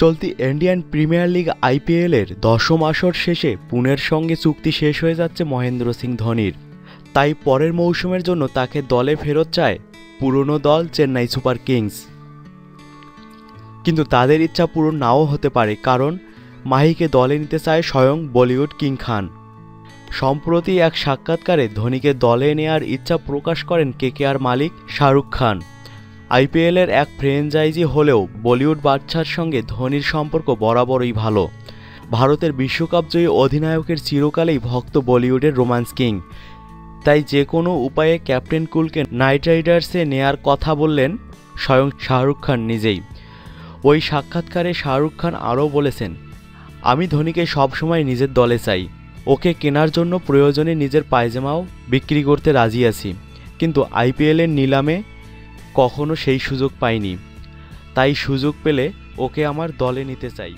চলতি Indian premier league আইপিএলের দশম আসর শেষে পুনের সঙ্গে চুক্তি শেষ হয়ে যাচ্ছে মহেন্দ্র সিং ধোনির। তাই পরের মৌসুমের জন্য তাকে দলে ফেরত চায় পুরনো দল চেন্নাই সুপার কিংস। কিন্তু তাদের ইচ্ছা পূরণ নাও হতে পারে কারণ মাহিকে দলে নিতে চায় স্বয়ং বলিউড কিং খান। সম্প্রতি এক সাক্ষাৎকারে ধোনিকে দলে নেয়ার ইচ্ছা প্রকাশ করেন কেকেআর মালিক শাহরুখ খান। আইপিএলের এক ফ্রেঞ্চাইজি হলেও বলিউড বাদশার সঙ্গে ধোনির সম্পর্ক বরাবরই ভালো। ভারতের বিশ্বকাপ জয়ী অধিনায়কের চিরকালেই ভক্ত বলিউডের রোমান্স কিং। তাই যে কোনো উপায়ে ক্যাপ্টেন কুলকে নাইট রাইডার্সে নেয়ার কথা বললেন স্বয়ং শাহরুখ খান নিজেই। ওই সাক্ষাৎকারে শাহরুখ খান আরও বলেছেন, আমি ধোনিকে সবসময় নিজের দলে চাই। ওকে কেনার জন্য প্রয়োজনে নিজের পায়জামাও বিক্রি করতে রাজি আছি। কিন্তু আইপিএলের নিলামে কখনো সেই সুযোগ পাইনি। তাই সুযোগ পেলে ওকে আমার দলে নিতে চাই।